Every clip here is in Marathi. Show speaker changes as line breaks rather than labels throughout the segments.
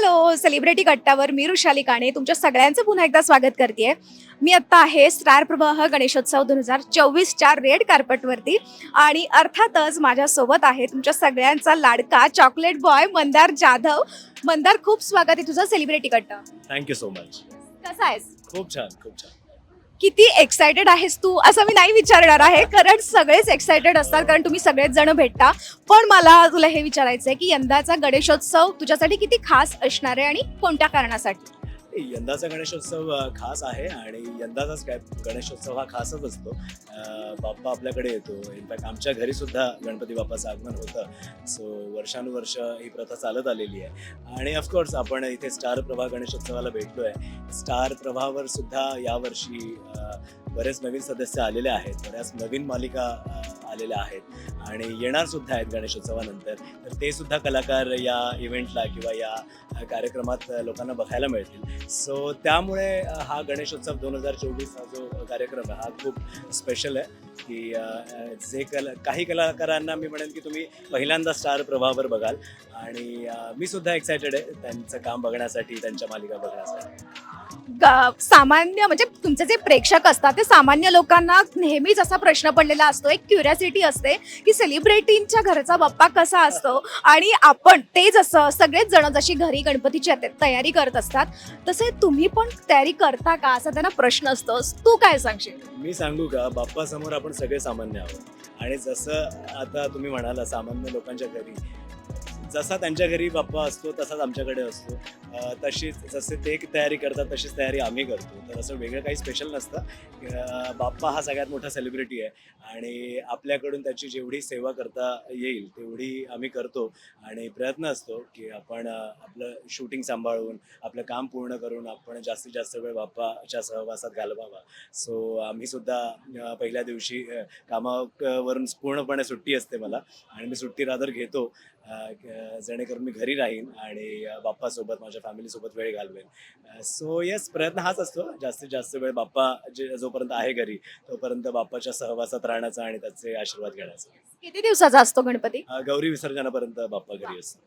हॅलो सेलिब्रिटी कट्ट्यावर मी ऋषाली काणे तुमच्या सगळ्यांचं पुन्हा एकदा स्वागत करते मी आत्ता आहे स्टार प्रवाह गणेशोत्सव दोन हजार चोवीसच्या रेड कार्पेटवरती आणि अर्थातच माझ्यासोबत आहे तुमच्या सगळ्यांचा लाडका चॉकलेट बॉय मंदार जाधव. मंदार खूप स्वागत आहे तुझं सेलिब्रिटी कट्टा
थँक्यू सो मच
कसा आहेस?
खूप छान खूप छान.
किती एक्सायटेड आहेस तू? असं मी नाही विचारणार आहे. कारण सगळेच एक्सायटेड असतात. कारण तुम्ही सगळेच जण भेटता. पण मला तुला हे विचारायचं आहे की यंदाचा गणेशोत्सव तुझ्यासाठी किती खास असणार आहे आणि कोणत्या कारणासाठी?
यंदाचा गणेशोत्सव खास आहे आणि यंदाचाच काय गणेशोत्सव हा खासच असतो. बाप्पा आपल्याकडे येतो. इनफॅक्ट आमच्या घरी सुद्धा गणपती बाप्पाचं आगमन होतं. सो वर्षानुवर्ष ही प्रथा चालत आलेली आहे. आणि ऑफकोर्स आपण इथे स्टार प्रभा गणेशोत्सवाला भेटलो आहे स्टार प्रभावर सुद्धा यावर्षी बरेच नवीन सदस्य आलेले आहेत. बऱ्याच नवीन मालिका आलेल्या आहेत. आणि येणार सुद्धा आहेत गणेशोत्सवानंतर तर ते सुद्धा कलाकार या इव्हेंटला किंवा या कार्यक्रमात लोकांना बघायला मिळतील. सो त्यामुळे हा गणेशोत्सव दोन हजार चोवीस हा जो कार्यक्रम आहे हा खूप स्पेशल आहे की जे कला काही कलाकारांना मी म्हणेन की तुम्ही पहिल्यांदा स्टार प्रभावर बघाल. आणि मी सुद्धा एक्सायटेड आहे त्यांचं काम बघण्यासाठी त्यांच्या मालिका बघण्यासाठी.
सामान्य म्हणजे तुमचे जे प्रेक्षक असतात ते सामान्य लोकांना नेहमीच असा प्रश्न पडलेला असतो. एक क्युरियासिटी असते की सेलिब्रिटींच्या घरचा बाप्पा कसा असतो? आणि आपण ते जसं सगळेच जण जशी घरी गणपतीची तयारी करत असतात तसे तुम्ही पण तयारी करता का? असा त्यांना प्रश्न असतो. तू काय सांगशील?
मी सांगू का? बाप्पासमोर आपण सगळे सामान्य आहोत. आणि जसं आता तुम्ही म्हणाला सामान्य लोकांच्या घरी जसा त्यांच्या घरी बाप्पा असतो तसाच आमच्याकडे असतो. तशीच जसे ते तयारी करतात तशीच तयारी आम्ही करतो. तर असं वेगळं काही स्पेशल नसतं. बाप्पा हा सगळ्यात मोठा सेलिब्रिटी आहे आणि आपल्याकडून त्याची जेवढी सेवा करता येईल तेवढी आम्ही करतो. आणि प्रयत्न असतो की आपण आपलं शूटिंग सांभाळून आपलं काम पूर्ण करून आपण जास्तीत जास्त वेळ बाप्पाच्या सहवासात घालवावा. सो आम्ही सुद्धा पहिल्या दिवशी कामावरून पूर्णपणे सुट्टी असते मला. आणि मी सुट्टी रादर घेतो. जेणेकरून मी घरी राहीन आणि बाप्पासोबत माझ्या फॅमिलीसोबत वेळ घालवेन. सो येस प्रयत्न हाच असतो. जास्तीत जास्त वेळ बाप्पा जे जोपर्यंत आहे घरी तोपर्यंत बाप्पाच्या सहवासात राहण्याचा आणि त्याचे आशीर्वाद घेण्याचा.
किती दिवसाचा असतो गणपती?
गौरी विसर्जनापर्यंत बाप्पा घरी असतो.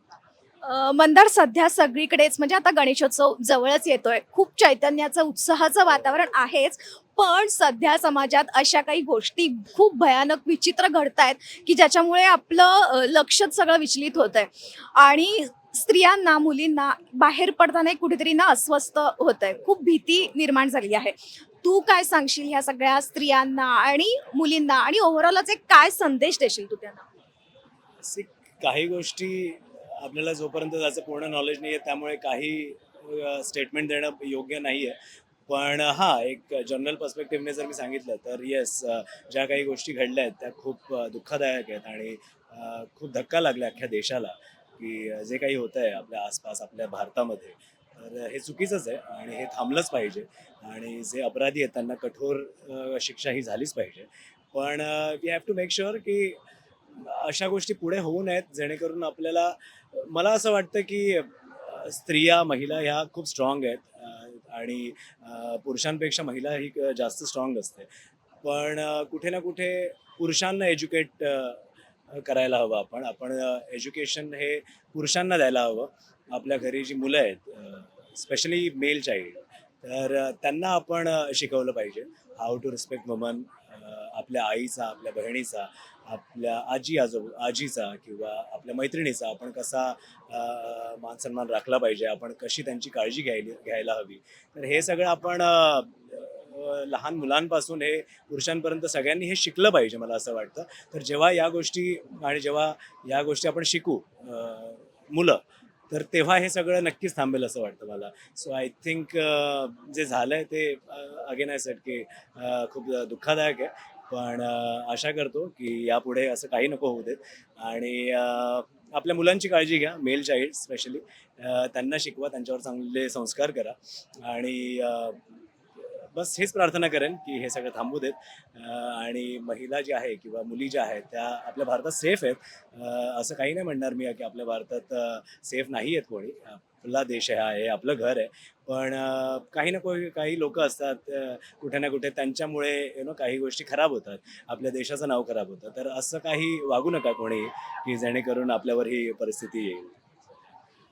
मंदार सध्या सगळीकडेच म्हणजे आता गणेशोत्सव जवळच येतोय. खूप चैतन्याचं उत्साहाचं वातावरण आहेच पण सध्या समाजात अशा काही गोष्टी खूप भयानक विचित्र घडतायत की ज्याच्यामुळे आपलं लक्षच सगळं विचलित होत आहे आणि स्त्रियांना मुलींना बाहेर पडताना कुठेतरी ना अस्वस्थ होत आहे खूप भीती निर्माण झाली आहे. तू काय सांगशील ह्या सगळ्या स्त्रियांना आणि मुलींना? आणि ओव्हरऑलच एक काय संदेश देशील तू त्यांना?
काही गोष्टी आपल्याला जोपर्यंत त्याचं पूर्ण नॉलेज नाही आहे त्यामुळे काही स्टेटमेंट देणं योग्य नाही आहे पण हां एक जनरल पर्स्पेक्टिव्हने जर मी सांगितलं तर येस ज्या काही गोष्टी घडल्या आहेत त्या खूप दुःखदायक आहेत आणि खूप धक्का लागला अख्ख्या देशाला की जे काही होतं आहे आपल्या आसपास आपल्या भारतामध्ये. तर हे चुकीचंच आहे आणि हे थांबलंच पाहिजे. आणि जे अपराधी आहेत त्यांना कठोर शिक्षा ही झालीच पाहिजे. पण we have to make sure की अशा गोष्टी पुढे होऊ नयेत जेणेकरून आपल्याला मला असं वाटतं की स्त्रिया महिला ह्या खूप स्ट्रॉंग आहेत आणि पुरुषांपेक्षा महिला ही जास्त स्ट्रॉंग असते. पण कुठे ना कुठे पुरुषांना एज्युकेट करायला हवं आपण. आपण एज्युकेशन हे पुरुषांना द्यायला हवं. आपल्या घरी जी मुलं आहेत स्पेशली मेल चाइल्ड तर त्यांना आपण शिकवलं पाहिजे. हाऊ टू रिस्पेक्ट वुमन आपल्या आईचा आपल्या बहिणीचा आपल्या आजी आजो आजीचा किंवा आपल्या मैत्रिणीचा आपण कसा मान मानसन्मान राखला पाहिजे आपण कशी त्यांची काळजी घ्यायली घ्यायला हवी. तर हे सगळं आपण लहान मुलांपासून हे पुरुषांपर्यंत सगळ्यांनी हे शिकलं पाहिजे मला असं वाटतं. तर जेव्हा या गोष्टी आणि जेव्हा या गोष्टी आपण शिकू मुलं तर तेव्हा हे सगळं नक्कीच थांबेल असं वाटतं मला. सो आय थिंक जे झालं आहे ते अगेन आय सेट की uh, खूप दुःखदायक आहे. पण uh, आशा करतो की यापुढे असं काही नको होऊ देत. आणि uh, आपल्या मुलांची काळजी घ्या मेल चाइल्ड स्पेशली त्यांना शिकवा त्यांच्यावर चांगले संस्कार करा. आणि बस हेच प्रार्थना करेन की हे सगळं थांबू देत. आणि महिला ज्या आहे किंवा मुली ज्या आहेत त्या आपल्या भारतात सेफ आहेत. असं काही नाही म्हणणार मी की आपल्या भारतात सेफ नाही आहेत कोणी. आपला देश आहे आपलं घर आहे. पण काही ना कोणी काही लोक असतात कुठे ना कुठे त्यांच्यामुळे यु नो काही गोष्टी खराब होतात. आपल्या देशाचं नाव खराब होतं. तर असं काही वागू नका कोणी की जेणेकरून आपल्यावर ही परिस्थिती येईल.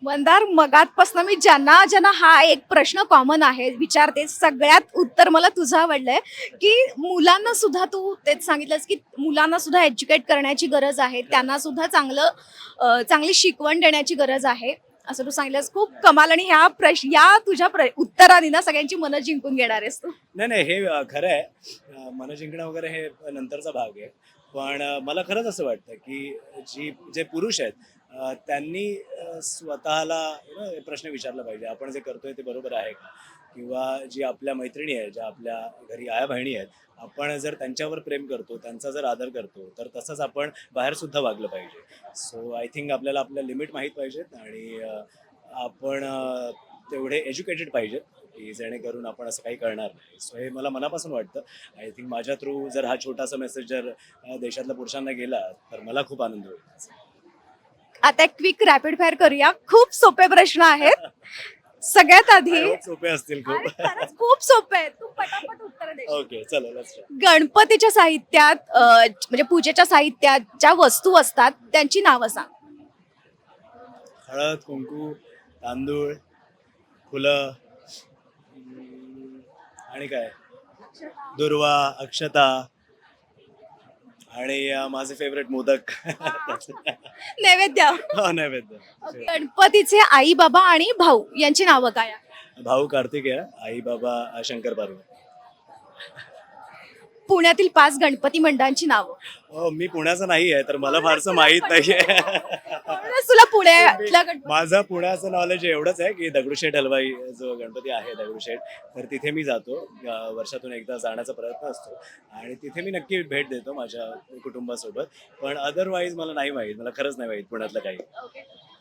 मंदार मगातपासून मी ज्यांना ज्यांना हा एक प्रश्न कॉमन आहे विचारते सगळ्यात उत्तर मला तुझं आवडलंय की मुलांना सुद्धा तू तेच सांगितलंस की मुलांना सुद्धा एज्युकेट करण्याची गरज आहे त्यांना सुद्धा चांगलं चांगली शिकवण देण्याची गरज आहे. असं तू सांगितलंस. खूप कमाल आणि ह्या प्रश्न या तुझ्या प्र उत्तराने ना सगळ्यांची मनं जिंकून घेणार आहेस तू.
नाही नाही हे खरं आहे. मनं जिंकणं वगैरे हे नंतरचा भाग आहे. पण मला खरंच असं वाटतं की जी जे पुरुष आहेत त्यांनी स्वतःला प्रश्न विचारला पाहिजे. आपण जे करतोय ते बरोबर आहे का? किंवा जी आपल्या मैत्रिणी आहेत ज्या आपल्या घरी आया बहिणी आहेत आपण जर त्यांच्यावर प्रेम करतो त्यांचा जर आदर करतो तर तसंच आपण बाहेर सुद्धा वागलं पाहिजे. सो आय थिंक आपल्याला आपल्या लिमिट माहीत पाहिजेत आणि आपण तेवढे एज्युकेटेड पाहिजेत. की जेणेकरून आपण असं काही करणार नाही. सो हे मला मनापासून वाटतं. आय थिंक माझ्या थ्रू जर हा छोटासा मेसेज जर देशातल्या पुरुषांना गेला तर मला खूप आनंद होईल.
आता एक क्विक रॅपिड फायर करूया. खूप सोपे प्रश्न आहेत. सगळ्यात आधी
सोपे असतील खूप.
सोपे आहेत. तू पटापट उत्तर दे.
ओके.
गणपतीच्या साहित्यात म्हणजे पूजेच्या साहित्यात ज्या वस्तू असतात त्यांची नावं सांग.
हळद कुंकू तांदूळ फुलं आणि काय? दुर्वा अक्षता आणि अ, माझे फेवरेट मोदक.
नैवेद्य.
हो नैवेद्य.
गणपतीचे आई बाबा आणि भाऊ यांची नावं काय? आहेत?
भाऊ कार्तिकेय आई बाबा अ, शंकर पार्वती.
पुण्यातील पाच गणपती मंडळांची नावं.
हो मी पुण्याचा नाही आहे तर मला फारसं माहीत नाहीये.
म्हणूनच तुला पुण्यातल्या गणपती
माझं पुण्याचं नॉलेज एवढंच आहे की दगडूशेठ हलवाई जो गणपती आहे दगडूशेठ तर तिथे मी जातो. अं, वर्षातून एकदा जाण्याचा प्रयत्न असतो. आणि तिथे मी नक्की भेट देतो माझ्या कुटुंबासोबत. पण अदरवाईज मला नाही माहीत. मला खरंच नाही माहीत पुण्यातलं काही.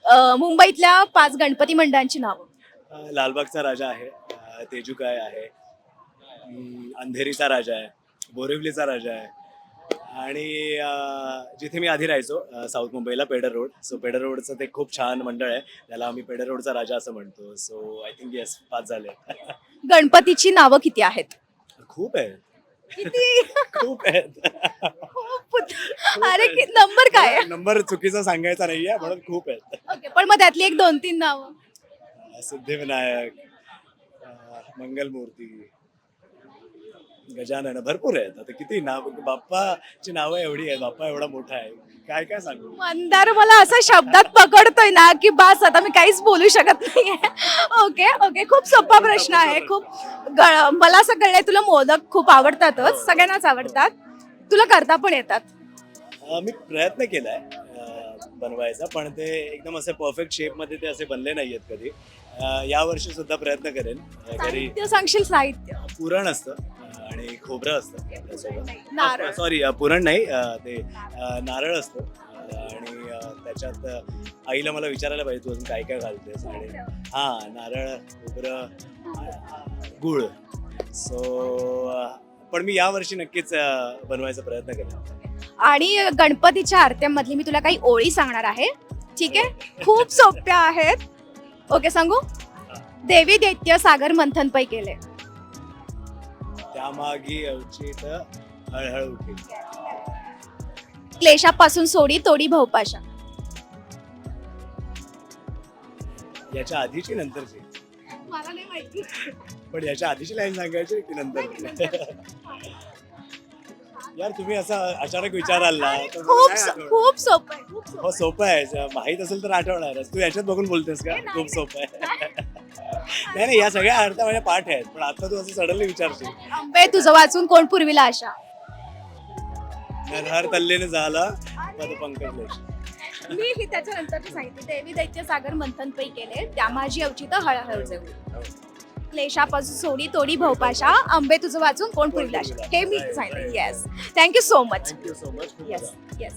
अं, मुंबईतल्या पाच गणपती मंडळांची नावं.
अं, लालबागचा राजा आहे. अं, तेजुकाय आहे? अं, अंधेरीचा राजा आहे. बोरिवलीचा राजा आहे. आणि जिथे मी आधी राहायचो साऊथ मुंबईला पेडर रोड. सो पेडर रोडचं ते खूप छान मंडळ आहे. त्याला आम्ही पेडर रोडचा राजा असं म्हणतो. सो आय थिंक येस पाच झाले
गणपतीची नावं किती आहेत?
खूप आहे
किती?
खूप आहेत.
अरे नंबर काय आहे?
नंबर चुकीचा सांगायचा नाहीये म्हणून खूप आहेत.
पण मग त्यातली एक दोन तीन नावं.
सिद्धिविनायक मंगलमूर्ती गजानन भरपूर आहेत. आता किती नाव बाप्पाची नावं एवढी आहेत बाप्पा एवढा मोठा आहे. काय काय सांगू?
मंदार मला असं शब्दात पकडतोय ना की बास आता मी काहीच बोलू शकत नाहीये. Okay okay. खूप सोपा प्रश्न आहे. खूप मला असं कळलंय तुला मोदक खूप आवडतातच सगळ्यांनाच आवडतात. तुला करता पण येतात.
अं, मी प्रयत्न केलाय अं, बनवायचा पण ते एकदम असे परफेक्ट शेपमध्ये ते असे बनले नाहीयेत कधी. या वर्षी सुद्धा प्रयत्न करेन. अं, घरी
साहित्य सांगशील साहित्य.
पुरण असतं. आणि खोबरं असतं
नारळ.
सॉरी पुरण नाही ते नारळ असतं. आणि त्याच्यात आईला मला विचारायला पाहिजे तू अजून काय काय घालतेस? आणि हा नारळ खोबरं गुळ. सो पण मी यावर्षी नक्कीच बनवायचा प्रयत्न करेन.
आणि गणपतीच्या आरत्यांमधली मी तुला काही ओळी सांगणार आहे. ठीक आहे? खूप सोप्या आहेत. ओके सांगू? देवी दैत्य सागर मंथन पै केले.
त्यामागी अवचित हळहळ उठेल.
क्लेशापासून सोडी तोडी भवपाशा
याच्या आधीची नंतरची.
मला नाही माहिती.
पण याच्या आधीची लाईन सांगायची की नंतर? यार तुम्ही असा अचानक विचाराल. ना तर मला
खूप
नाही
सो-
आठवणार.
खूप सोपं आहे खूप सोपं
हो सोपं आहे. माहीत असेल तर आठवणारच. तू याच्यात बघून बोलतेस का. खूप सोपं आहे. नाही नाही या सगळ्या अर्थ माझ्या पाठ आहेत पण आता तू असं सडनली विचारशील.
आंबे तुझं वाचून कोण पुरविला आशा?
नरहर तल्लीने झाला पद पंकज लेश.
मी ही त्याच्यानंतर सांगितली देवी दैत्य सागर मंथन पै केले. त्या माझी अवचित हळहळ जेवली क्लेशापासून सोडी तोडी भवपाशा आंबे तुझं वाचून कोण पुरविला आशा? हे मी सांगितलं yes thank you so much
so much. खूप
येस. येस